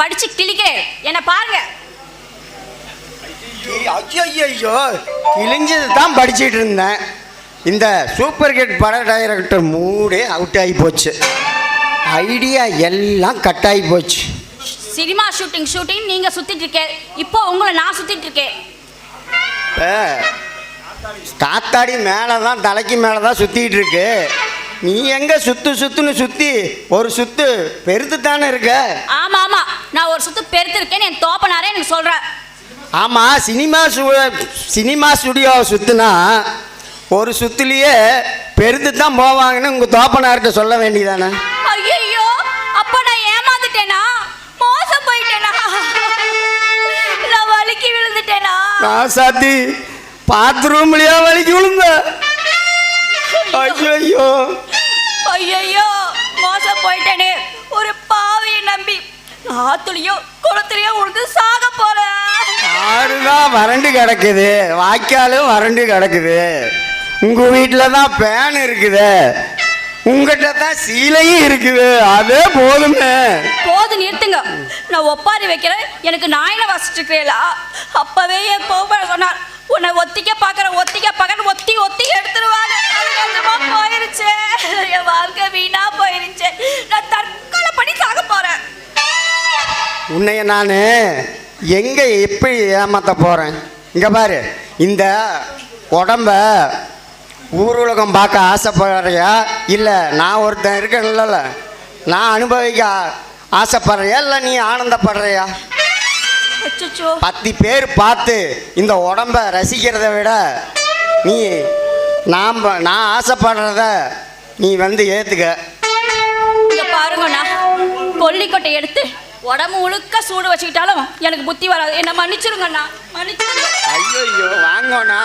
படிச்சு கிழிக்கிறேன். என்ன பாருங்க. ஐயோ ஐயோ கிழிஞ்சது தான் படிச்சிட்டு இருந்தேன். இந்த சூப்பர் ஹிட் பட டைரக்டர் மூடே அவுட் ஆகி போச்சு. ஐடியா எல்லாம் கட் ஆகி போச்சு. சினிமா ஷூட்டிங் ஷூட்டிங் நீங்க சுத்திட்டு இருக்கேன் இப்போ உங்களை நான் சுத்திட்டு இருக்கேன் காத்தாடி மேலே தான் தலைக்கு மேலே தான் சுற்றிட்டு இருக்கு. நீ எங்கே சுத்து சுத்துன்னு சுற்றி ஒரு சுத்து பெருத்து தானே இருக்க? ஆமா ஆமா. நான் ஒரு சுத்து பெருத்திருக்கேன்னு என் தோப்பனாரே எனக்கு சொல்றேன் ஆமாம் சினிமா சினிமா ஸ்டுடியோ சுற்றுனா ஒரு சுத்துலேயே பெருத்து தான் போவாங்கன்னு உங்கள் தோப்பனார்கிட்ட சொல்ல வேண்டியதானே? ஐயோ அப்ப நான் ஏமாந்துட்டேனா? மோசம் போயிட்டேனா? நான் வலிக்கு விழுந்துட்டேனா? நான் சாத்தி பாத்ரூம்லயா வலிக்கு விழுந்த? ஐயோ மோசம் போயிட்டேனே. ஒரு பாவியை நம்பி ஆத்துலயோ குளத்துலயோ உழுந்து சாக போறேன். ஆறுதான் வறண்டு கிடக்குது. வாய்க்காலும் வறண்டு கிடக்குது. உங்க வீட்டில் தான் பேன் இருக்குது. உங்ககிட்ட தான் சீலையும் இருக்குது. அதே போதுமே. போது நிறுத்துங்க. நான் ஒப்பாரி வைக்கிறேன். எனக்கு நாயின இருக்கிறேளா அப்பவே என் கோபம் சொன்னார். உன்னை ஒத்திக்க பார்க்கறேன் ஒத்திக்க பார்க்கறேன் ஒத்தி ஒத்தி எடுத்துருவாங்க உன்னைய நான் எங்கே எப்படி ஏமாத்த போகிறேன் இங்கே பாரு. இந்த உடம்ப ஊர் உலகம் பார்க்க ஆசைப்படுறியா? இல்லை நான் ஒருத்தன் இருக்கேன்ல நான் அனுபவிக்க ஆசைப்படுறியா? இல்லை நீ ஆனந்தப்படுறியா? பத்து பேர் பார்த்து இந்த உடம்ப ரசிக்கிறத விட நீ நாம் நான் ஆசைப்படுறத நீ வந்து ஏற்றுக்க பாருங்கண்ணா. கொல்லிக்கொட்டை எடுத்து உடம்பு முழுக்க சூடு வச்சுக்கிட்டாலும் எனக்கு புத்தி வராது. என்ன மன்னிச்சிருங்கண்ணா. மன்னிச்சிருங்க. ஐயோ வாங்கண்ணா.